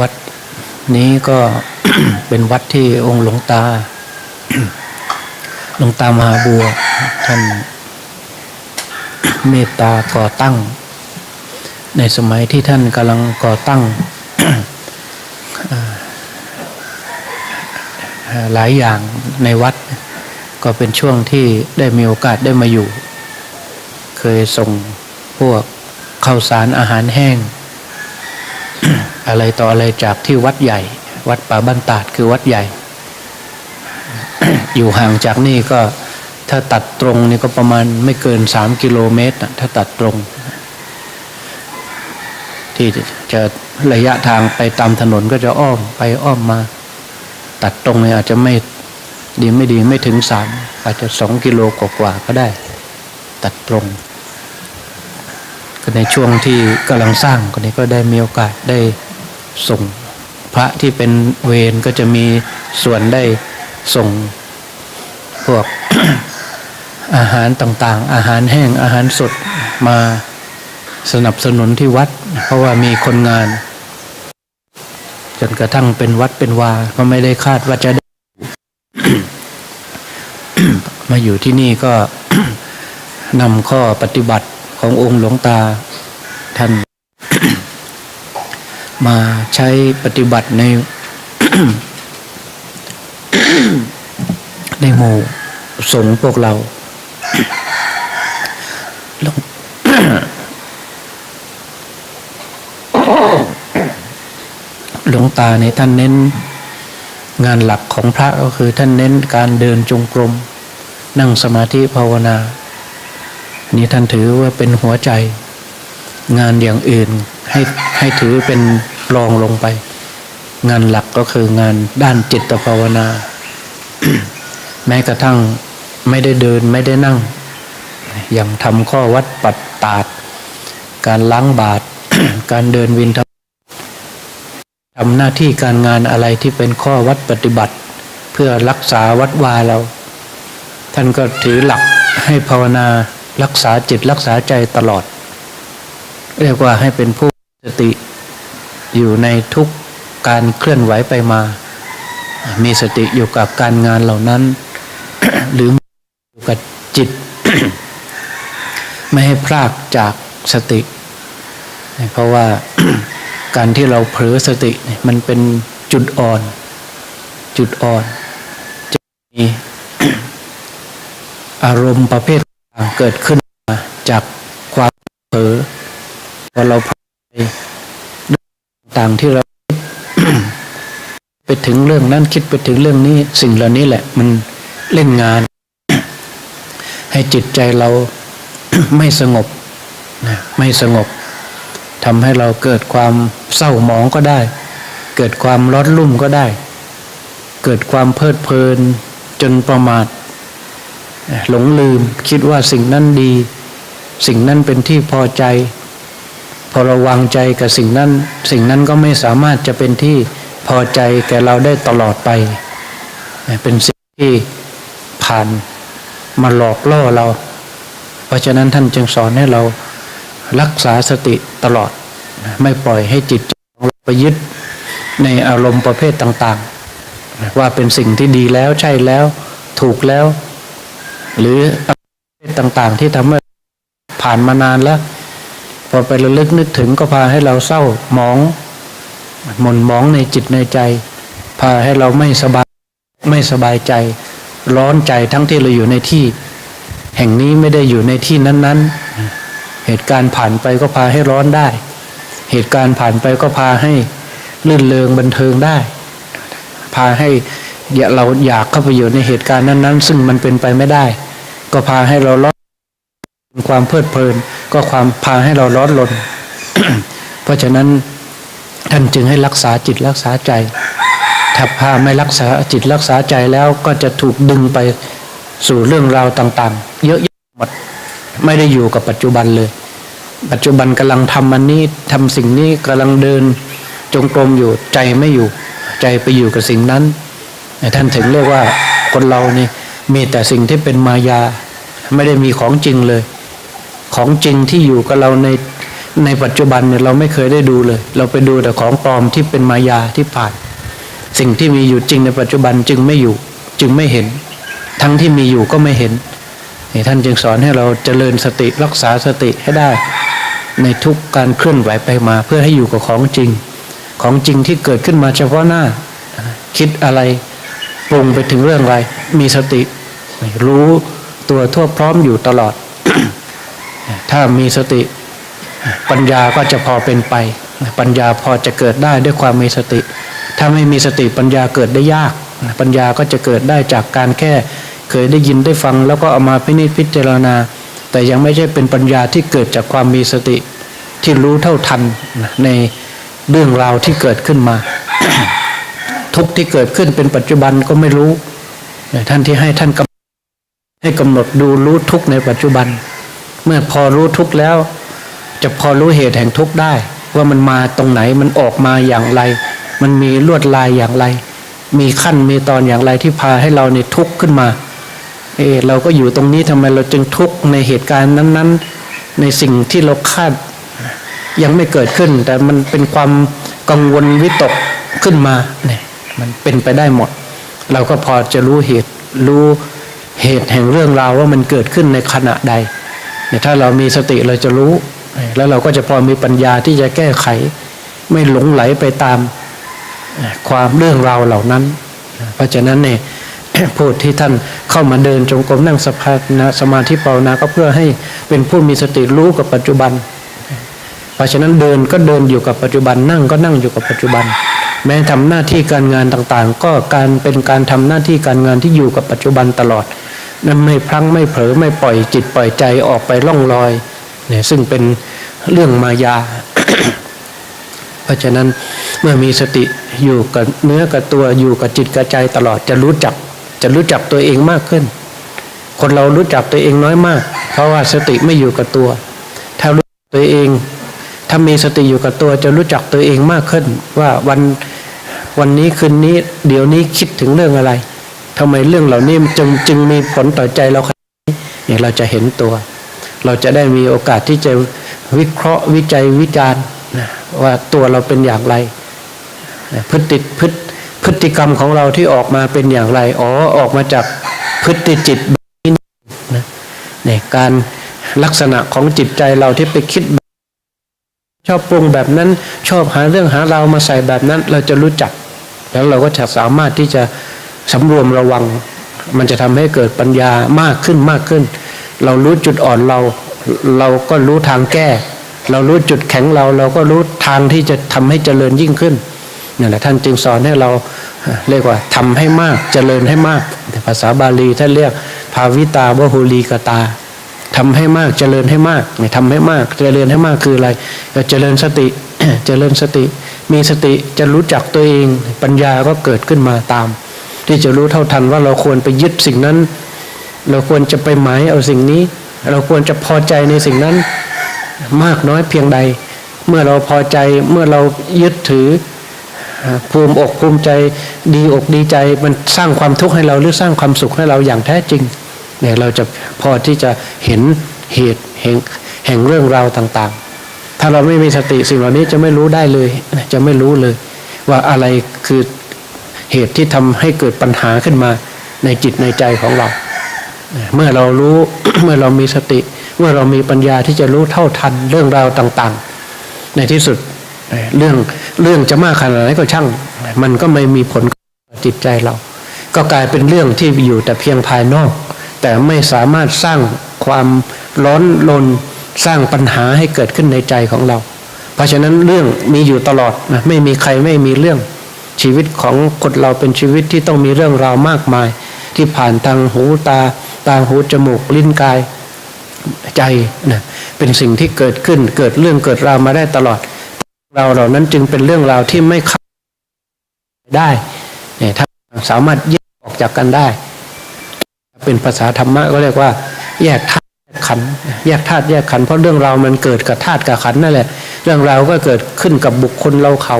วัดนี้ก็เป็นวัดที่องค์หลวงตา หลวงตามหาบัว ท่านเมตตาก่อตั้ง ในสมัยที่ท่านกำลังก่อตั้งหลายอย่างในวัด ก็เป็นช่วงที่ได้มีโอกาสได้มาอยู่ เคยส่งพวกข้าวสารอาหารแห้ง อะไรต่ออะไรจากที่วัดใหญ่ วัดป่าบ้านตาดคือวัดใหญ่ อยู่ห่างจากนี่ก็ถ้าตัดตรงนี่ก็ประมาณไม่เกินสามกิโลเมตรนะถ้าตัดตรง ที่จะระยะทางไปตามถนนก็จะอ้อมไปอ้อมมา ตัดตรงเนี่ยอาจจะไม่ดีไม่ดีไม่ถึงสามอาจจะสองกิโลกว่าๆก็ได้ ตัดตรงก็ในช่วงที่กำลังสร้างคนนี้ก็ได้มีโอกาสได้ ส่งพระที่เป็นเวรก็จะมีส่วนได้ส่งพวกอาหารต่างๆ อาหารแห้งอาหารสดมาสนับสนุนที่วัด เพราะว่ามีคนงาน จนกระทั่งเป็นวัดเป็นวา ก็ไม่ได้คาดว่าจะได้ มาอยู่ที่นี่ก็นำข้อปฏิบัติขององค์หลวงตาท่าน มาใช้ปฏิบัติใน ในหมู่สงฆ์พวกเราหลวงหลวงตาเนี่ยท่านเน้น งานหลักของพระก็คือท่านเน้นการเดินจงกรม นั่งสมาธิภาวนานนี้ท่านถือว่าเป็นหัวใจ งานอย่างอื่นให้ให้ถือเป็น รองลงไป งานหลักก็คืองานด้านจิตภาวนา แม้กระทั่งไม่ได้เดินไม่ได้นั่ง อย่างทำข้อวัดปัดตาด การล้างบาตรการเดินวินทบาททำหน้าที่การงานอะไรที่เป็นข้อวัดปฏิบัติ เพื่อรักษาวัดวาเรา ท่านก็ถือหลักให้ภาวนารักษาจิตรักษาใจตลอด เรียกว่าให้เป็นผู้สติ อยู่ในทุกการเคลื่อนไหวไปมา มีสติอยู่กับการงานเหล่านั้น หรืออยู่กับจิต ไม่ให้พลากจากสติ เพราะว่าการที่เราเผลอสติมันเป็นจุดอ่อน จุดอ่อน จะมีอารมณ์ประเภทต่างเกิดขึ้นมาจากความเผลอพอเราเผลอางที่เรา ไปถึงเรื่องนั้นคิดไปถึงเรื่องนี้ สิ่งเหล่านี้แหละ มันเล่นงาน ให้จิตใจเราไม่สงบนะไม่สงบทำให้เราเกิดความเศร้าหมองก็ได้ เกิดความร้อนรุ่มก็ได้ เกิดความเพลิดเพลินจนประมาทหลงลืมคิดว่าสิ่งนั้นดี สิ่งนั้นเป็นที่พอใจ พอเราวางใจกับสิ่งนั้น สิ่งนั้นก็ไม่สามารถจะเป็นที่พอใจแก่เราได้ตลอดไป เป็นสิ่งที่ผ่านมาหลอกล่อเรา เพราะฉะนั้นท่านจึงสอนให้เรารักษาสติตลอด ไม่ปล่อยให้จิตของเราไปยึดในอารมณ์ประเภทต่างๆ ว่าเป็นสิ่งที่ดีแล้วใช่แล้วถูกแล้ว หรือประเภทต่างๆ ที่ทำให้ผ่านมานานแล้ว อไประลึกนึกถึงก็พาให้เราเศร้าหมอง หม่นหมองในจิตในใจ พาให้เราไม่สบายไม่สบายใจ ร้อนใจทั้งที่เราอยู่ในที่ แห่งนี้ไม่ได้อยู่ในที่นั้น ๆ เหตุการณ์ผ่านไปก็พาให้ร้อนได้ เหตุการณ์ผ่านไปก็พาให้ลื่นเลงบันเทิงได้ พาให้เราอยากเข้าไปอยู่ในเหตุการณ์นั้น ๆ ซึ่งมันเป็นไปไม่ได้ ก็พาให้เราร้อน ความเพลิดเพลินก็ความพาให้เราร้อนรนเพราะฉะนั้นท่านจึงให้รักษาจิตรักษาใจ ถ้าพาไม่รักษาจิตรักษาใจแล้วก็จะถูกดึงไปสู่เรื่องราวต่าง ๆ เยอะแยะหมดไม่ได้อยู่กับปัจจุบันเลย ปัจจุบันกำลังทำอันนี้ทำสิ่งนี้กำลังเดินจงกรมอยู่ใจไม่อยู่ ใจไปอยู่กับสิ่งนั้น ท่านถึงเรียกว่าคนเรานี่มีแต่สิ่งที่เป็นมายา ไม่ได้มีของจริงเลย ของจริงที่อยู่กับเราในในปัจจุบันเนี่ยเราไม่เคยได้ดูเลย เราไปดูแต่ของปลอมที่เป็นมายาที่ผ่าน สิ่งที่มีอยู่จริงในปัจจุบันจึงไม่อยู่จึงไม่เห็น ทั้งที่มีอยู่ก็ไม่เห็นนี่ท่านจึงสอนให้เราเจริญสติรักษาสติให้ได้ ในทุกการเคลื่อนไหวไปมาเพื่อให้อยู่กับของจริง ของจริงที่เกิดขึ้นมาเฉพาะหน้า คิดอะไรปรุงไปถึงเรื่องอะไร มีสติ รู้ตัวทั่วพร้อมอยู่ตลอด ถ้ามีสติปัญญาก็จะพอเป็นไป ปัญญาพอจะเกิดได้ด้วยความมีสติ ถ้าไม่มีสติปัญญาเกิดได้ยาก ปัญญาก็จะเกิดได้จากการแค่เคยได้ยินได้ฟัง แล้วก็เอามาพินิจพิจารณา แต่ยังไม่ใช่เป็นปัญญาที่เกิดจากความมีสติที่รู้เท่าทันในเรื่องราวที่เกิดขึ้นมา ทุกที่เกิดขึ้นเป็นปัจจุบันก็ไม่รู้ ท่านที่ให้ท่านกำให้กำหนดดูรู้ทุกในปัจจุบัน เมื่อพอรู้ทุกข์แล้ว จะพอรู้เหตุแห่งทุกข์ได้ ว่ามันมาตรงไหนมันออกมาอย่างไร มันมีลวดลายอย่างไร มีขั้นมีตอนอย่างไรที่พาให้เราในทุกข์ขึ้นมาเออเราก็อยู่ตรงนี้ทำไมเราจึงทุกข์ในเหตุการณ์นั้น ๆ ในสิ่งที่เราคาดยังไม่เกิดขึ้น แต่มันเป็นความกังวลวิตกขึ้นมาเนี่ยมันเป็นไปได้หมด เราก็พอจะรู้เหตุรู้เหตุแห่งเรื่องราวว่ามันเกิดขึ้นในขณะใด ถ้าเรามีสติเราจะรู้ แล้วเราก็จะพอมีปัญญาที่จะแก้ไข ไม่หลงไหลไปตามความเรื่องราวเหล่านั้น เพราะฉะนั้นเนี่ยผู้ที่ท่านเข้ามาเดินจงกรมนั่งสภานะสมาธิภาวนาก็เพื่อให้เป็นผู้มีสติรู้กับปัจจุบัน เพราะฉะนั้นเดินก็เดินอยู่กับปัจจุบันนั่งก็นั่งอยู่กับปัจจุบัน แม้ทำหน้าที่การงานต่างๆ ก็การเป็นการทำหน้าที่การงานที่อยู่กับปัจจุบันตลอด นั่นไม่พลั้งไม่เผลอไม่ปล่อยจิตปล่อยใจออกไปล่องลอยเนี่ยซึ่งเป็นเรื่องมายา เพราะฉะนั้นเมื่อมีสติอยู่กับเนื้อกับตัวอยู่กับจิตกับใจตลอดจะรู้จัก จะรู้จักตัวเองมากขึ้น คนเรารู้จักตัวเองน้อยมาก เพราะว่าสติไม่อยู่กับตัว ถ้ารู้จักตัวเอง ถ้ามีสติอยู่กับตัว จะรู้จักตัวเองมากขึ้น ว่าวันวันนี้คืนนี้ เดี๋ยวนี้คิดถึงเรื่องอะไร ทำไมเรื่องเหล่านี้จึงจึงมีผลต่อใจเราขนาดนี้เนี่ยเราจะเห็นตัว เราจะได้มีโอกาสที่จะวิเคราะห์วิจัยวิจารณ์นะว่าตัวเราเป็นอย่างไรพฤติพฤติพฤติกรรมของเราที่ออกมาเป็นอย่างไร อ๋อ ออกมาจากพฤติจิตแบบนี้นะเนี่ยการลักษณะของจิตใจเราที่ไปคิด ชอบปรุงแบบนั้น ชอบหาเรื่องหาเรามาใส่แบบนั้น เราจะรู้จัก แล้วเราก็จะสามารถที่จะ สำรวมระวัง มันจะทำให้เกิดปัญญามากขึ้นมากขึ้น เรารู้จุดอ่อนเรา เราก็รู้ทางแก้ เรารู้จุดแข็งเรา เราก็รู้ทางที่จะทำให้เจริญยิ่งขึ้นนี่แหละท่านจึงสอนให้เราเรียกว่าทำให้มากเจริญให้มาก ภาษาบาลีท่านเรียกภาวิตาวโหลีกตาทำให้มากเจริญให้มากนี่ทำให้มากเจริญให้มากคืออะไรเจริญสติเจริญสติ มีสติจะรู้จักตัวเองปัญญาก็เกิดขึ้นมาตาม ที่จะรู้เท่าทันว่าเราควรไปยึดสิ่งนั้น เราควรจะไปหมายเอาสิ่งนี้ เราควรจะพอใจในสิ่งนั้น มากน้อยเพียงใด เมื่อเราพอใจเมื่อเรายึดถือภูมิอกภูมิใจดีอกดีใจ มันสร้างความทุกข์ให้เราหรือสร้างความสุขให้เราอย่างแท้จริงเนี่ยเราจะพอที่จะเห็นเหตุแห่งแห่งเรื่องราวต่างๆ ถ้าเราไม่มีสติสิ่งเหล่านี้จะไม่รู้ได้เลย จะไม่รู้เลย ว่าอะไรคือ เหตุที่ทำให้เกิดปัญหาขึ้นมาในจิตในใจของเรา เมื่อเรารู้เมื่อเรามีสติ เมื่อเรามีปัญญาที่จะรู้เท่าทันเรื่องราวต่าง ๆ ในที่สุดเรื่องเรื่องจะมากขนาดไหนก็ช่าง มันก็ไม่มีผลกับจิตใจเรา ก็กลายเป็นเรื่องที่อยู่แต่เพียงภายนอก แต่ไม่สามารถสร้างความร้อนลนสร้างปัญหาให้เกิดขึ้นในใจของเรา เพราะฉะนั้นเรื่องมีอยู่ตลอดนะไม่มีใครไม่มีเรื่อง ชีวิตของคนเราเป็นชีวิตที่ต้องมีเรื่องราวมากมาย ที่ผ่านทางหูตา ตาหูจมูกลิ้นกายใจนะเป็นสิ่งที่เกิดขึ้นเกิดเรื่องเกิดราวมาได้ตลอด เราเหล่านั้นจึงเป็นเรื่องราวที่ไม่เข้าได้เนี่ยถ้าสามารถแยกออกจากกันได้ เป็นภาษาธรรมะก็เรียกว่า แยกธาตุแยกขันแยกธาตุแยกขันเพราะเรื่องราวมันเกิดกับธาตุกับขันนั่นแหละ เรื่องราวก็เกิดขึ้นกับบุคคลเราเขา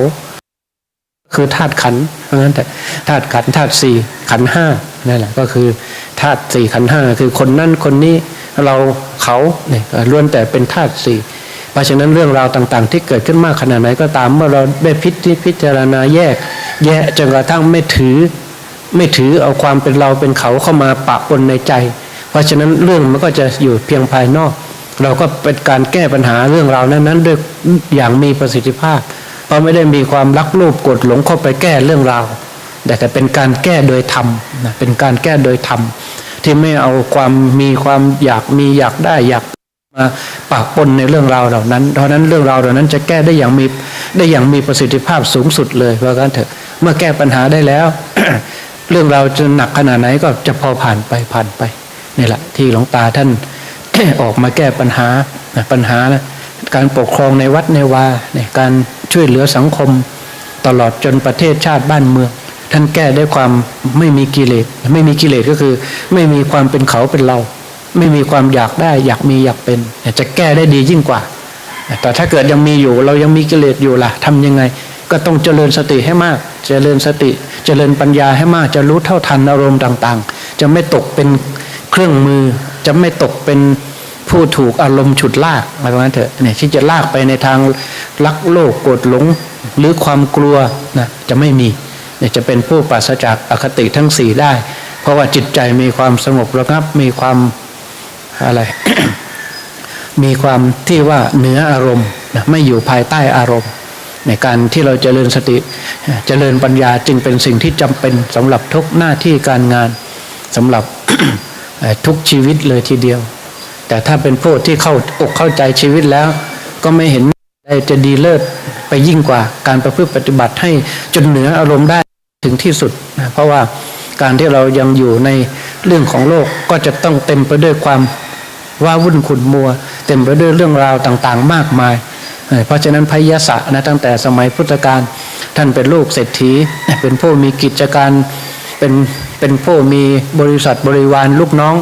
คือธาตุขันเพราะงั้นแต่ธาตุขันธาตุสี่ขันห้านั่นแหละก็คือธาตุสี่ขันห้าคือคนนั่นคนนี้เราเขาเนี่ยล้วนแต่เป็นธาตุสี่เพราะฉะนั้นเรื่องราวต่างๆ ที่เกิดขึ้นมากขนาดไหนก็ตามเมื่อเราได้พิจพิจารณาแยก แยกจนกระทั่งไม่ถือ ไม่ถือเอาความเป็นเราเป็นเขาเข้ามาปะปนในใจ เพราะฉะนั้นเรื่องมันก็จะอยู่เพียงภายนอก เราก็เป็นการแก้ปัญหาเรื่องราวนั้นๆด้วยอย่างมีประสิทธิภาพ เพราไม่ได้มีความรักลภโกรธหลงเข้าไปแก้เรื่องราวแต่แต่เป็นการแก้โดยธรรมนะเป็นการแก้โดยธรรมที่ไม่เอาความมีความอยากมีอยากได้อยากมาปะปนในเรื่องราวเหล่านั้น เพราะนั้นเรื่องราวเหล่านั้นจะแก้ได้อย่างมีได้อย่างมีประสิทธิภาพสูงสุดเลยเพราะงั้นเถอะเมื่อแก้ปัญหาได้แล้ว เรื่องราวจะหนักขนาดไหนก็จะพอผ่านไปผ่านไปนี่แหละที่หลวงตาท่านออกมาแก้ปัญหาปัญหานะการปกครองในวัดในวาในการ ช่วยเหลือสังคม ตลอดจนประเทศชาติบ้านเมือง ท่านแก้ด้วยความไม่มีกิเลสไม่มีกิเลสก็คือ ไม่มีความเป็นเขาเป็นเรา ไม่มีความอยากได้ อยากมีอยากเป็นจะแก้ได้ดียิ่งกว่า แต่ถ้าเกิดยังมีอยู่เรายังมีกิเลสอยู่ล่ะทำยังไง ก็ต้องเจริญสติให้มาก เจริญสติ เจริญปัญญาให้มาก จะรู้เท่าทันอารมณ์ต่าง ๆ จะไม่ตกเป็นเครื่องมือจะไม่ตกเป็น ผู้ถูกอารมณ์ฉุดลากมาตรงนั้นเถอะเนี่ยที่จะลากไปในทางรักโลภโกรธหลงหรือความกลัวนะจะไม่มีเนี่ยจะเป็นผู้ปราศจากอคติทั้งสี่ได้ เพราะว่าจิตใจมีความสงบระงับมีความอะไร มีความที่ว่าเหนืออารมณ์ไม่อยู่ภายใต้อารมณ์ ในการที่เราจเจริญสติเจริญปัญญาจึงเป็นสิ่งที่จำเป็นสำหรับทุกหน้าที่การงานสำหรับทุกชีวิตเลยทีเดียว แต่ถ้าเป็นผู้ที่เข้าอกเข้าใจชีวิตแล้ว ก็ไม่เห็นได้จะดีเลิศไปยิ่งกว่าการประพฤติปฏิบัติให้จนเหนืออารมณ์ได้ถึงที่สุดนะเพราะว่าการที่เรายังอยู่ในเรื่องของโลกก็จะต้องเต็มไปด้วยความว่าวุ่นขุนมัว เต็มไปด้วยเรื่องราวต่างๆ มากมาย เพราะฉะนั้นพยศะนะตั้งแต่สมัยพุทธกาลท่านเป็นลูกเศรษฐีเป็นผู้มีกิจการเป็นเป็นผู้มีบริษัทบริวารลูกน้อง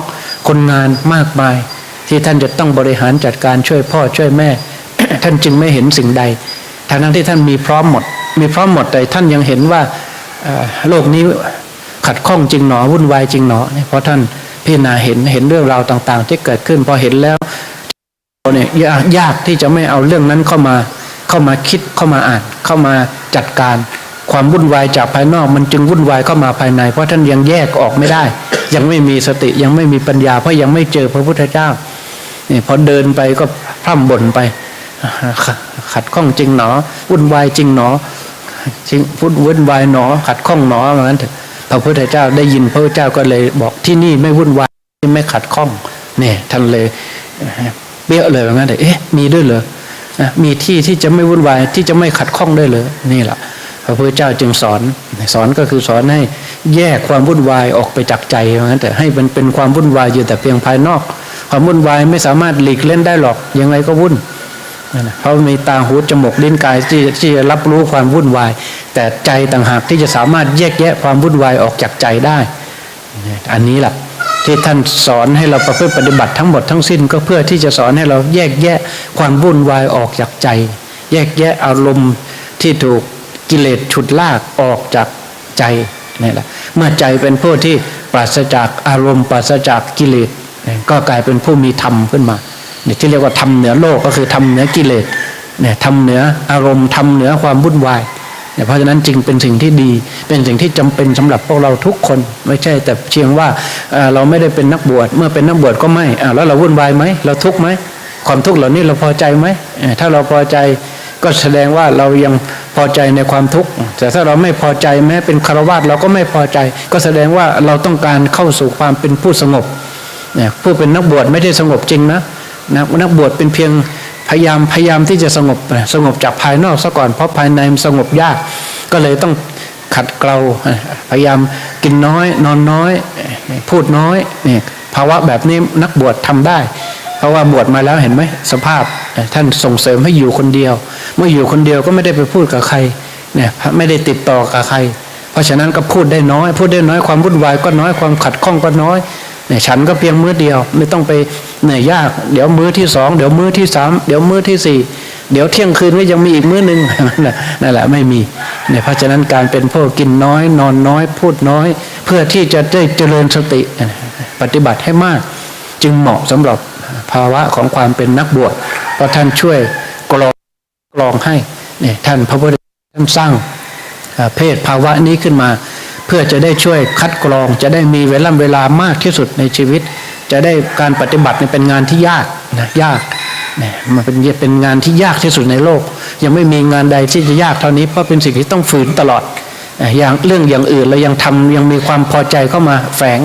คนงานมากมาย ที่ท่านจะต้องบริหารจัดการช่วยพ่อช่วยแม่ ท่านจึงไม่เห็นสิ่งใดทางนั้นที่ท่านมีพร้อมหมด มีพร้อมหมดแต่ท่านยังเห็นว่าโลกนี้ขัดข้องจริงหนอวุ่นวายจริงหนอเพราะท่านพิจารณาเห็นเห็นเรื่องราวต่าง ๆ ที่เกิดขึ้นพอเห็นแล้วเนี่ยยากที่จะไม่เอาเรื่องนั้นเข้ามาเข้ามาคิดเข้ามาอ่านเข้ามาจัดการความวุ่นวายจากภายนอกมันจึงวุ่นวายเข้ามาภายใน เพราะท่านยังแยกออกไม่ได้ ยังไม่มีสติยังไม่มีปัญญาเพราะยังไม่เจอพระพุทธเจ้า นี่พอเดินไปก็พร่ำบ่นไป ขัดข้องจริงหนอวุ่นวายจริงหนอจริงพุดวุ่นวายหนอ ขัดข้องหนอเหมือนกันเถอะพระพุทธเจ้าได้ยินพระเจ้าก็เลยบอกที่นี่ไม่วุ่นวายไม่ขัดข้องเนี่ยท่านเลยเบี้ยเลยเหมือนกันเถอะเอ๊ะมีด้วยเหรอมีที่ที่จะไม่วุ่นวายที่จะไม่ขัดข้องได้เลยนี่แหละพระพุทธเจ้าจึงสอนสอนก็คือสอนให้แยกความวุ่นวายออกไปจากใจเหมือนกันแต่ให้มันเป็นความวุ่นวายอยู่แต่เพียงภายนอก ความวุ่นวายไม่สามารถหลีกเล่นได้หรอก ยังไงก็วุ่นเพราะมีตาหูจมูกลิ้นกายที่ที่จะรับรู้ความวุ่นวาย แต่ใจต่างหากที่จะสามารถแยกแยะความวุ่นวายออกจากใจได้ อันนี้แหละที่ท่านสอนให้เราประพฤติปฏิบัติทั้งหมดทั้งสิ้นก็เพื่อที่จะสอนให้เราแยกแยะความวุ่นวายออกจากใจ แยกแยะอารมณ์ที่ถูกกิเลสฉุดลากออกจากใจนี่แหละเมื่อใจเป็นผู้ที่ปราศจากอารมณ์ปราศจากกิเลส ก็กลายเป็นผู้มีธรรมขึ้นมาเนี่ยที่เรียกว่าทำเหนือโลกก็คือทำเหนือกิเลสเนี่ยทำเหนืออารมณ์ทำเหนือความวุ่นวายเนี่ยเพราะฉะนั้นจึงเป็นสิ่งที่ดีเป็นสิ่งที่จำเป็นสำหรับพวกเราทุกคน ไม่ใช่แต่เพียงว่าเราไม่ได้เป็นนักบวชเมื่อเป็นนักบวชก็ไม่แล้วเราวุ่นวายไหมเราทุกข์ไหมความทุกข์เหล่านี้เราพอใจไหมถ้าเราพอใจก็แสดงว่าเรายังพอใจในความทุกข์แต่ถ้าเราไม่พอใจแม้เป็นคารวะเราก็ไม่พอใจ ก็แสดงว่าเราต้องการเข้าสู่ความเป็นผู้สงบ เนี่ยผู้เป็นนักบวชไม่ได้สงบจริงนะนะนักบวชเป็นเพียงพยายามพยายามที่จะสงบสงบจากภายนอกซะก่อนเพราะภายในมันสงบยาก ก็เลยต้องขัดเกลาพยายามกินน้อย นอนน้อย พูดน้อยเนี่ยภาวะแบบนี้นักบวชทำได้ เพราะว่าบวชมาแล้วเห็นไหมสภาพท่านส่งเสริมให้อยู่คนเดียว เมื่ออยู่คนเดียวก็ไม่ได้ไปพูดกับใครเนี่ยไม่ได้ติดต่อกับใคร เพราะฉะนั้นก็พูดได้น้อย พูดได้น้อยความวุ่นวายก็น้อยความขัดข้องก็น้อย ฉันก็เพียงมื้อเดียว ไม่ต้องไปเหนื่อยยาก เดี๋ยวมื้อที่สองเดี๋ยวมื้อที่สามเดี๋ยวมื้อที่สี่เดี๋ยวเที่ยงคืนก็ยังมีอีกมื้อหนึ่งนั่นแหละไม่มีเนี่ยเพราะฉะนั้นการเป็นผู้กินน้อย นอนน้อย พูดน้อย เพื่อที่จะได้เจริญสติ ปฏิบัติให้มาก จึงเหมาะสำหรับภาวะของความเป็นนักบวชเพราะท่านช่วยกรองให้เนี่ยท่านพระพุทธท่านสร้างเพศภาวะนี้ขึ้นมา เพื่อจะได้ช่วยคัดกรอง จะได้มีเวลาเวลามากที่สุดในชีวิต จะได้การปฏิบัติเนี่ยเป็นงานที่ยากนะยากเนี่ยมันเป็นเป็นงานที่ยากที่สุดในโลก ยังไม่มีงานใดที่จะยากเท่านี้เพราะเป็นสิ่งที่ต้องฝืนตลอดอย่างเรื่องอย่างอื่นเรายังทำยังมีความพอใจเข้ามาแฝง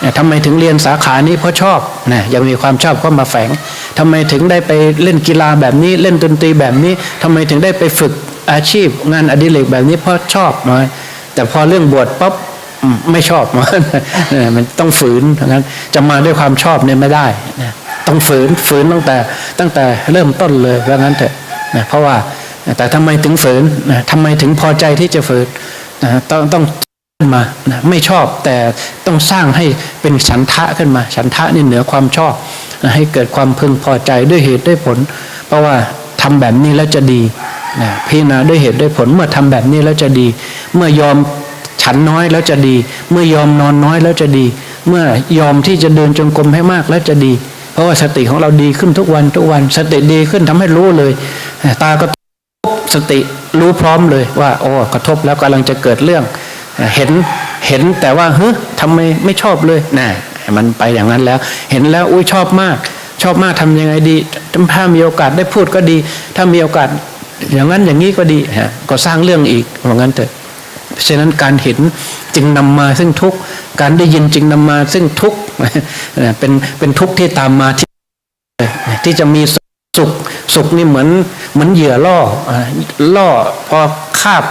เนี่ยทำไมถึงเรียนสาขานี้เพราะชอบนะยังมีความชอบเข้ามาแฝงทำไมถึงได้ไปเล่นกีฬาแบบนี้เล่นดนตรีแบบนี้ทำไมถึงได้ไปฝึกอาชีพงานอดิเรกแบบนี้เพราะชอบนะ แต่พอเรื่องบวชปั๊บไม่ชอบเนี่ยมันต้องฝืนเพราะงั้นจะมาด้วยความชอบเนี่ยไม่ได้นะต้องฝืนฝืนตั้งแต่ตั้งแต่เริ่มต้นเลยเพราะงั้นเถอะนะเพราะว่าแต่ทำไมถึงฝืนนะทำไมถึงพอใจที่จะฝืนนะต้องต้องขึ้นมานะไม่ชอบแต่ต้องสร้างให้เป็นฉันทะขึ้นมา ฉันทะนี่เหนือความชอบนะให้เกิดความพึงพอใจด้วยเหตุด้วยผล เพราะว่าทำแบบนี้แล้วจะดีนะพิจารณาด้วยเหตุด้วยผลเมื่อทำแบบนี้แล้วจะดี เมื่อยอมฉันน้อยแล้วจะดี เมื่อยอมนอนน้อยแล้วจะดี เมื่อยอมที่จะเดินจงกรมให้มากแล้วจะดี เพราะว่าสติของเราดีขึ้นทุกวันทุกวันสติดีขึ้นทำให้รู้เลย ตาก็สติรู้พร้อมเลยว่าโอ้กระทบแล้วกำลังจะเกิดเรื่อง เห็นเห็นแต่ว่าเฮ้ยทำไมไม่ชอบเลยน่ะมันไปอย่างนั้นแล้ว เห็นแล้วอุ้ยชอบมาก ชอบมากทำยังไงดีถ้ามีโอกาสได้พูดก็ดี ถ้ามีโอกาสอย่างนั้นอย่างนี้ก็ดีฮะก็สร้างเรื่องอีกว่างั้นเถอะ ราะฉะนั้นการเห็นจึงนำมาซึ่งทุกข์การได้ยินจึงนำมาซึ่งทุกข์เป็นเป็นทุกข์ที่ตามมาที่ที่จะมีสุขสุขนี่เหมือนเหมือนเหยื่อล่ออ่าล่อพอคาบ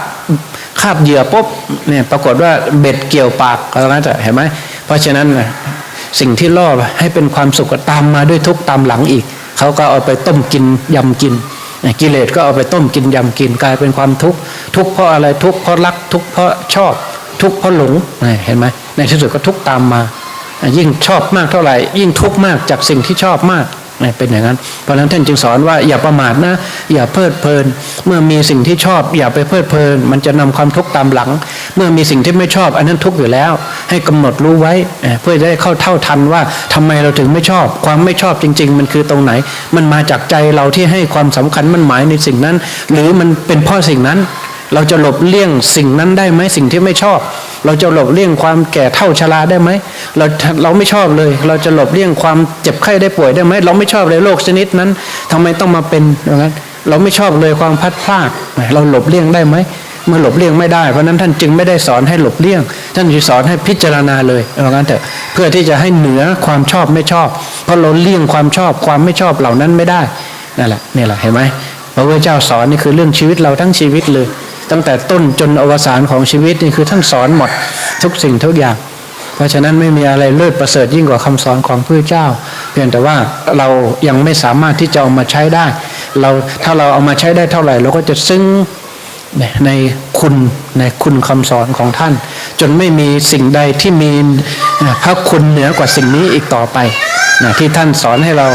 คาบเหยื่อปุ๊บเนี่ยปรากฏว่าเบ็ดเกี่ยวปากอะไรนั่นเห็นไหมเพราะฉะนั้นสิ่งที่ล่อให้เป็นความสุขก็ตามมาด้วยทุกข์ตามหลังอีก เขาก็เอาไปต้มกินยำกิน กิเลสก็เอาไปต้มกินยำกินกลายเป็นความทุกข์ทุกข์เพราะอะไรทุกข์เพราะรักทุกข์เพราะชอบ ทุกข์เพราะหลงเห็นไหมในที่สุดก็ทุกข์ตามมา ยิ่งชอบมากเท่าไหร่ ยิ่งทุกข์มากจากสิ่งที่ชอบมาก เป็นอย่างนั้น เพราะนั้นท่านจึงสอนว่าอย่าประมาทนะ อย่าเพลิดเพลิน เมื่อมีสิ่งที่ชอบ อย่าไปเพลิดเพลิน มันจะนำความทุกข์ตามหลัง เมื่อมีสิ่งที่ไม่ชอบ อันนั้นทุกข์อยู่แล้ว ให้กำหนดรู้ไว้ เพื่อจะได้เข้าเท่าทันว่าทำไมเราถึงไม่ชอบ ความไม่ชอบจริง ๆ มันคือตรงไหน มันมาจากใจเราที่ให้ความสำคัญมันหมายในสิ่งนั้น หรือมันเป็นเพราะสิ่งนั้น เราจะหลบเลี่ยงสิ่งนั้นได้ไหมสิ่งที่ไม่ชอบ เราจะหลบเลี่ยงความแก่เท่าชราได้ไหมเราเราไม่ชอบเลย เราจะหลบเลี่ยงความเจ็บไข้ได้ป่วยได้ไหมเราไม่ชอบเลยโรคชนิดนั้นทำไมต้องมาเป็นอย่างนั้นเราไม่ชอบเลยความพัดพลาดเราหลบเลี่ยงได้ไหมเมื่อหลบเลี่ยงไม่ได้เพราะนั้นท่านจึงไม่ได้สอนให้หลบเลี่ยง ท่านจะสอนให้พิจารณาเลยเอางั้นเถอะเพื่อที่จะให้เหนือความชอบไม่ชอบ เพราะเราเลี่ยงความชอบความไม่ชอบเหล่านั้นไม่ได้นั่นแหละนี่แหละเห็นไหมพระพุทธเจ้าสอนนี่คือเรื่องชีวิตเราทั้งชีวิตเลย ตั้งแต่ต้นจนอวสานของชีวิตนี่คือท่านสอนหมดทุกสิ่งทุกอย่าง เพราะฉะนั้นไม่มีอะไรเลิศประเสริฐยิ่งกว่าคำสอนของพระเจ้า เพียงแต่ว่าเรายังไม่สามารถที่จะเอามาใช้ได้ เราถ้าเราเอามาใช้ได้เท่าไหร่ เราก็จะซึ้งในคุณในคุณคำสอนของท่าน จนไม่มีสิ่งใดที่มีพระคุณเหนือกว่าสิ่งนี้อีกต่อไปนะที่ท่านสอนให้เรา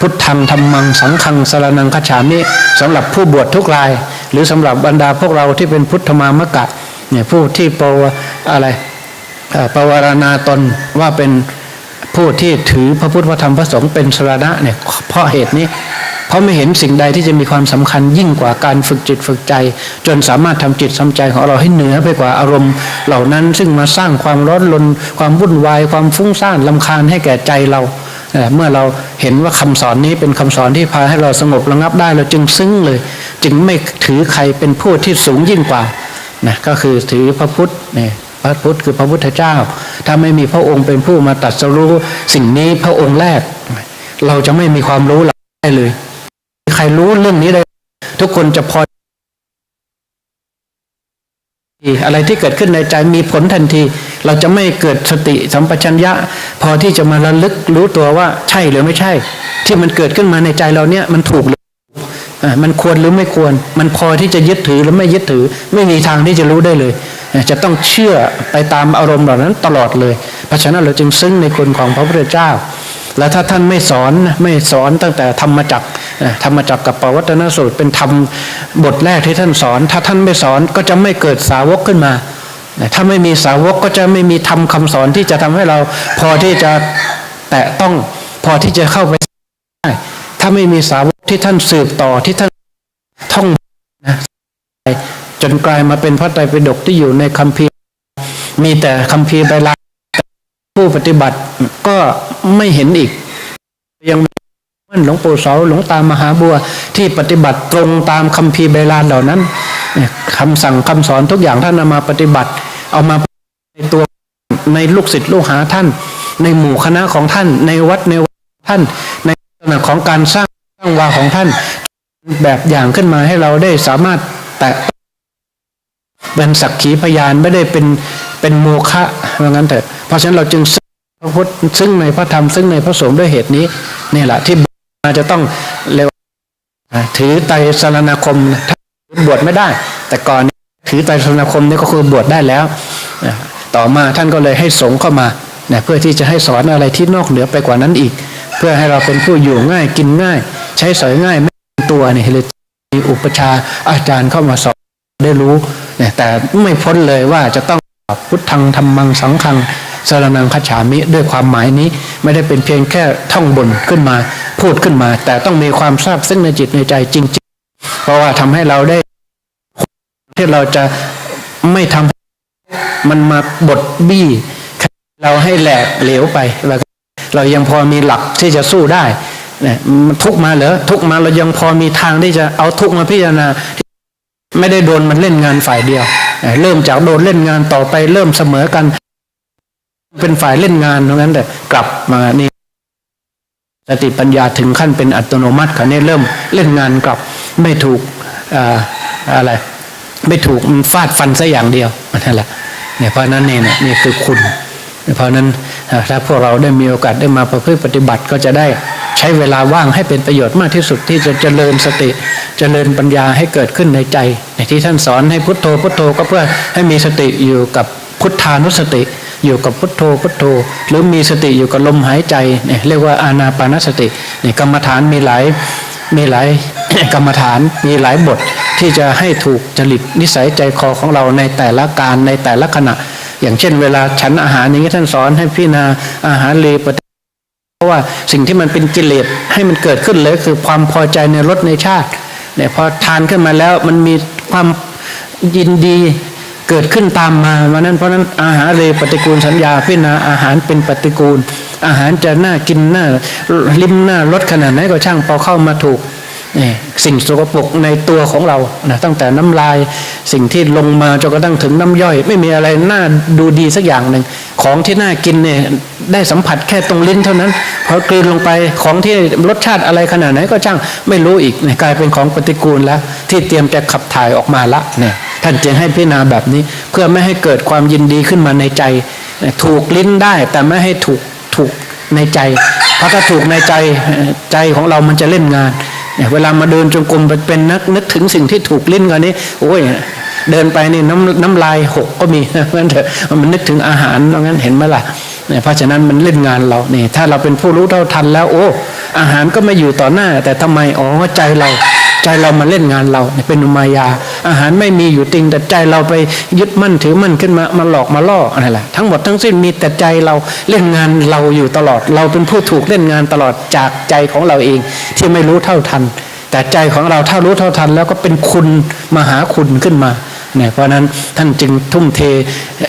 พุทธังธรรมังสังฆังสารนังคัจฉามิสำหรับผู้บวชทุกราย หรือสำหรับบรรดาพวกเราที่เป็นพุทธมามกะเนี่ยผู้ที่ปวอะไรปวารณาตนว่าเป็นผู้ที่ถือพระพุทธพระธรรมพระสงฆ์เป็นสรณะเนี่ยเพราะเหตุนี้ เพราะไม่เห็นสิ่งใดที่จะมีความสำคัญยิ่งกว่าการฝึกจิตฝึกใจ จนสามารถทำจิตทำใจของเราให้เหนือไปกว่าอารมณ์ เหล่านั้นซึ่งมาสร้างความร้อนรนความวุ่นวายความฟุ้งซ่านลำคาญให้แก่ใจเราเอ่อเมื่อเราเห็นว่าคำสอนนี้เป็นคำสอนที่พาให้เราสงบระงับได้เราจึงซึ้งเลย จึงไม่ถือใครเป็นผู้ที่สูงยิ่งกว่านะก็คือถือพระพุทธเนี่ยพระพุทธคือพระพุทธเจ้า ถ้าไม่มีพระองค์เป็นผู้มาตรัสรู้สิ่งนี้พระองค์แรก เราจะไม่มีความรู้หล่านี้ได้เลย ใครรู้เรื่องนี้ได้ ทุกคนจะพออะไรที่เกิดขึ้นในใจมีผลทันที เราจะไม่เกิดสติสัมปชัญญะ พอที่จะมาระลึกรู้ตัวว่าใช่หรือไม่ใช่ ที่มันเกิดขึ้นมาในใจเราเนี่ยมันถูกหรือ มันควรหรือไม่ควร มันพอที่จะยึดถือหรือไม่ยึดถือ ไม่มีทางที่จะรู้ได้เลย จะต้องเชื่อไปตามอารมณ์เหล่านั้นตลอดเลย เพราะฉะนั้นเราจึงซึ้งในคุณของพระพุทธเจ้า แล้วถ้าท่านไม่สอนไม่สอนตั้งแต่ธรรมจักธรรมจักกับปวัตนสูตรเป็นธรรมบทแรกที่ท่านสอน ถ้าท่านไม่สอนก็จะไม่เกิดสาวกขึ้นมาถ้าไม่มีสาวกก็จะไม่มีธรรมคำสอนที่จะทำให้เราพอที่จะแตะต้องพอที่จะเข้าไปได้ถ้าไม่มีสาวก ที่ท่านสืบต่อที่ท่านท่องนะจนกลายมาเป็นพระไตรปิฎกที่อยู่ในคัมภีร์ มีแต่คัมภีร์ใบลานผู้ปฏิบัติก็ไม่เห็นอีก ยังมีหลวงปู่เสาหลวงตามหาบัวที่ปฏิบัติตรงตามคัมภีร์ใบลานเหล่านั้นเนี่ยคำสั่งคำสอนทุกอย่างท่านเอามาปฏิบัติ เอามาในตัวในลูกศิษย์ลูกหาท่าน ในหมู่คณะของท่าน ในวัดในวัดท่าน ในลักษณะของการสร้าง สร้งวาของท่าน แบบอย่างขึ้นมาให้เราได้สามารถแตะเป็นสักขีพยานไม่ได้เป็นเป็นโมฆะว่างั้นเถอะเพราะฉะนั้นเราจึงซึ่งพระพุทธซึ่งในพระธรรมซึ่งในพระสงฆ์ด้วยเหตุนี้นี่แหละที่มาจะต้องเร็วถือไตรสรณคมถ้าบวชไม่ได้ แต่ก่อนถือไตรสรณคมนี่ก็คือบวชได้แล้วต่อมาท่านก็เลยให้สงฆ์เข้ามาเพื่อที่จะให้สอนอะไรที่นอกเหนือไปกว่านั้นอีก เพื่อให้เราเป็นผู้อยู่ง่ายกินง่าย ใช้สอยง่ายไม่ตัวนี่เลยมีอุปชาอาจารย์เข้ามาสอนได้รู้เนี่ยแต่ไม่พ้นเลยว่าจะต้องพุทธังธรรมังสังฆังสารนังคัจฉามิด้วยความหมายนี้ไม่ได้เป็นเพียงแค่ท่องบนขึ้นมาพูดขึ้นมา แต่ต้องมีความทราบซึ่งในจิตในใจจริง ๆ เพราะว่าทำให้เราได้ที่เราจะไม่ทำมันมาบดบี้ เราให้แหลกเหลวไปเรายังพอมีหลักที่จะสู้ได้ เนี่ยมันทุกมาเหรอทุกมาเรายังพอมีทางที่จะเอาทุกมาพิจารณาไม่ได้โดนมันเล่นงานฝ่ายเดียว เริ่มจากโดนเล่นงานต่อไปเริ่มเสมอกัน เป็นฝ่ายเล่นงานตรงนั้นแต่กลับมานี่สติปัญญาถึงขั้นเป็นอัตโนมัติเขาเนี่ยเริ่มเล่นงานกลับไม่ถูกออะไรไม่ถูกมันฟาดฟันซะอย่างเดียวนั่นแหละเนี่ยเพราะฉะนั้นเนี่ยนี่คือคุณ เพราะนั้นถ้าพวกเราได้มีโอกาสได้มาประพฤติปฏิบัติก็จะได้ใช้เวลาว่างให้เป็นประโยชน์มากที่สุดที่จะเจริญสติ เจริญปัญญาให้เกิดขึ้นในใจ ในที่ท่านสอนให้พุทโธพุทโธก็เพื่อให้มีสติอยู่กับพุทธานุสติ อยู่กับพุทโธพุทโธ หรือมีสติอยู่กับลมหายใจเนี่ยเรียกว่าอานาปานสติเนี่ยกรรมฐานมีหลายมีหลายกรรมฐานมีหลายบทที่จะให้ถูกจริตนิสัยใจคอของเราในแต่ละการในแต่ละขณะ อย่างเช่น เวลาฉันอาหารอย่างนี้ท่านสอนให้พี่นาอาหารเลปเพราะว่าสิ่งที่มันเป็นกิเลสให้มันเกิดขึ้นเลยคือความพอใจในรสในชาติเนี่ยพอทานขึ้นมาแล้วมันมีความยินดีเกิดขึ้นตามมาวันนั้นเพราะนั้นอาหารเลปฏิกูลสัญญาพิจารณาอาหารเป็นปฏิกูล อาหารจะน่ากินน่าลิ้มน่ารสขนาดไหนก็ช่างพอเข้ามาถูก สิ่งสกปรกในตัวของเรานะตั้งแต่น้ำลายสิ่งที่ลงมาจนกระทั่งถึงน้ำย่อย ไม่มีอะไรน่าดูดีสักอย่างหนึ่งของที่น่ากินเนี่ยได้สัมผัสแค่ตรงลิ้นเท่านั้นพอกลืนลงไปของที่รสชาติอะไรขนาดไหนก็ช่างไม่รู้อีกกลายเป็นของปฏิกูลแล้ว ที่เตรียมจะขับถ่ายออกมาละเนี่ยท่านจึงให้พิจารณาแบบนี้ เพื่อไม่ให้เกิดความยินดีขึ้นมาในใจ ถูกลิ้นได้แต่ไม่ให้ถูกถูกในใจ เพราะถ้าถูกในใจใจของเรามันจะเล่นงาน เวลามาเดินจงกรมเป็นนักนึกถึงสิ่งที่ถูกลิ้นกันนี้ โอ้ยเดินไปนี่น้ำน้ำลายหกก็มีเพราะฉะนั้นมันนึกถึงอาหารเพราะงั้นเห็นไหมล่ะเนี่ยเพราะฉะนั้นมันเล่นงานเราเนี่ยถ้าเราเป็นผู้รู้เท่าทันแล้ว โอ้ อาหารก็ไม่อยู่ต่อหน้า แต่ทำไมอ๋อใจเรา ใจเรามาเล่นงานเราเป็นอุมายา อาหารไม่มีอยู่จริงแต่ใจเราไปยึดมั่นถือมั่นขึ้นมามาหลอกมาล่ออะไรล่ะทั้งหมดทั้งสิ้นมีแต่ใจเราเล่นงานเราอยู่ตลอด เราเป็นผู้ถูกเล่นงานตลอดจากใจของเราเองที่ไม่รู้เท่าทัน แต่ใจของเราถ้ารู้เท่าทัน แล้วก็เป็นคุณมหาคุณขึ้นมา เนี่ยเพราะนั้นท่านจึงทุ่มเท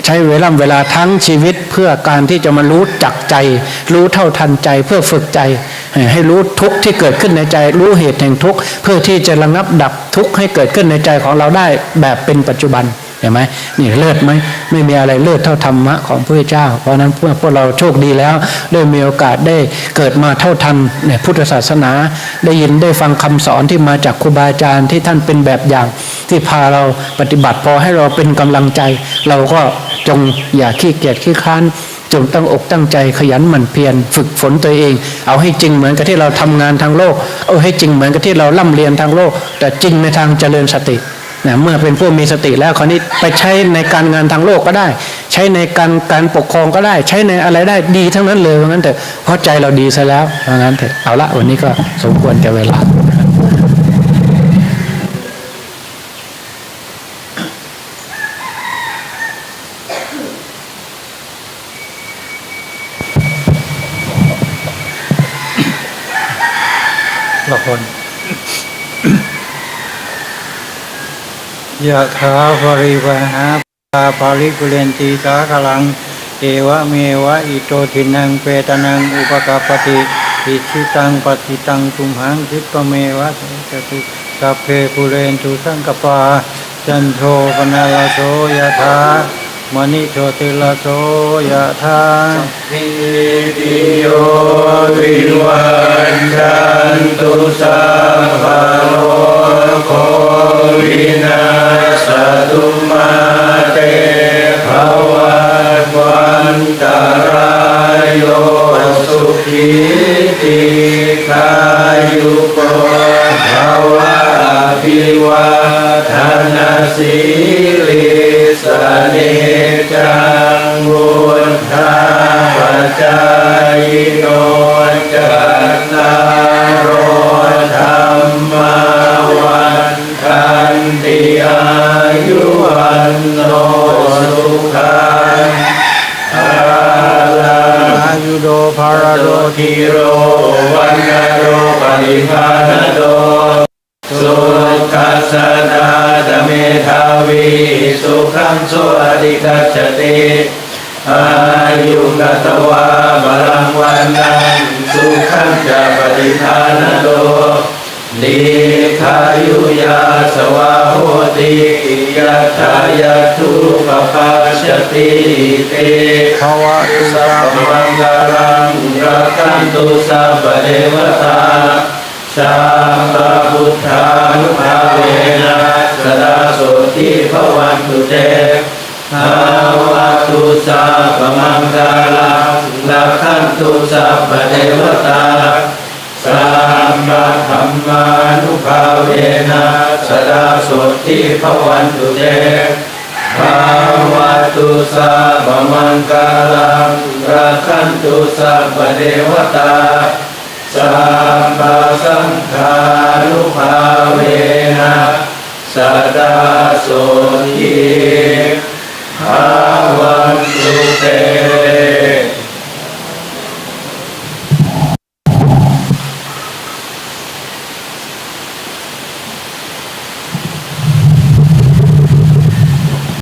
ใช้เวลาเวลาทั้งชีวิตเพื่อการที่จะมารู้จักใจ รู้เท่าทันใจเพื่อฝึกใจ ให้รู้ทุกข์ที่เกิดขึ้นในใจ รู้เหตุแห่งทุกข์เพื่อที่จะระงับดับทุกข์ให้เกิดขึ้นในใจของเราได้แบบเป็นปัจจุบัน เห็นไหมนี่เลิศไหมไม่มีอะไรเลิศเท่าธรรมะของพระเจ้า เพราะนั้นเพื่อพวกเราโชคดีแล้วได้มีโอกาสได้เกิดมาเท่าทันเนี่ยพุทธศาสนา ได้ยินได้ฟังคำสอนที่มาจากครูบาอาจารย์ที่ท่านเป็นแบบอย่าง ที่พาเราปฏิบัติพอให้เราเป็นกำลังใจ เราก็จงอย่าขี้เกียจขี้ค้านจงตั้งอกตั้งใจขยันหมั่นเพียรฝึกฝนตัวเอง เอาให้จริงเหมือนกับที่เราทำงานทางโลก เอาให้จริงเหมือนกับที่เราล่ำเรียนทางโลก แต่จริงในทางเจริญสติ นะเมื่อเป็นผู้มีสติแล้วคราวนี้ไปใช้ในการงานทางโลกก็ได้ ใช้ในการการปกครองก็ได้ ใช้ในอะไรได้ดีทั้งนั้นเลยเพราะงั้นเถอะเพราะใจเราดีซะแล้วเพราะงั้นเถอะเอาละวันนี้ก็สมควรแก่เวลาหลอกคน ยะถาภริวหาปาภาริกุเรนตีสาคลัง เอวะเมวะอิโตทินังเปตนังอุปกาปติอิชิตังปฏิตังตุมหังคิปะเมวะจตุสัพเพปุเรนตุสังกปาจันโทปนาลโสยะถา มณิโชติลโสยะถาทิติโยวิวันจันตุสัพพโลโควินาสตุมาเตภวัตวันตารายโยสุขีติขายุโกภวะอภิวาทนาสิลิ จังวุฒาปัจจายโนจัตตารโอธรรมวันทันติอายุวันโนสุขังภาลังอายุโดภารโดทิโรวันโรปริภานโด สุขัสสดาดเมธาวีสุขังสุอริกัจจติอายุกตวาบาลังวันนังสุขังจะปฏิภาณโดดีขายุยาสวาโหติยัตถายาทุปปัสสติเตภวะตุสัสัพพพมังคารังรักขันตุสัพพเทวตา สัมมาพุทธานุภาเวนะสดาโสติภวันตุเตภาวะตุสัพมังคารังรักขันตุสัพพเทวตาสัมมาธัมมานุภาเวนะสดาโสติภวันตุเตภาวะตุสัพพมังคาลังรักขันตุสัพพเทวตา สัมปสังขานุภาเวนะสัตตาสุทีภาวันสุเต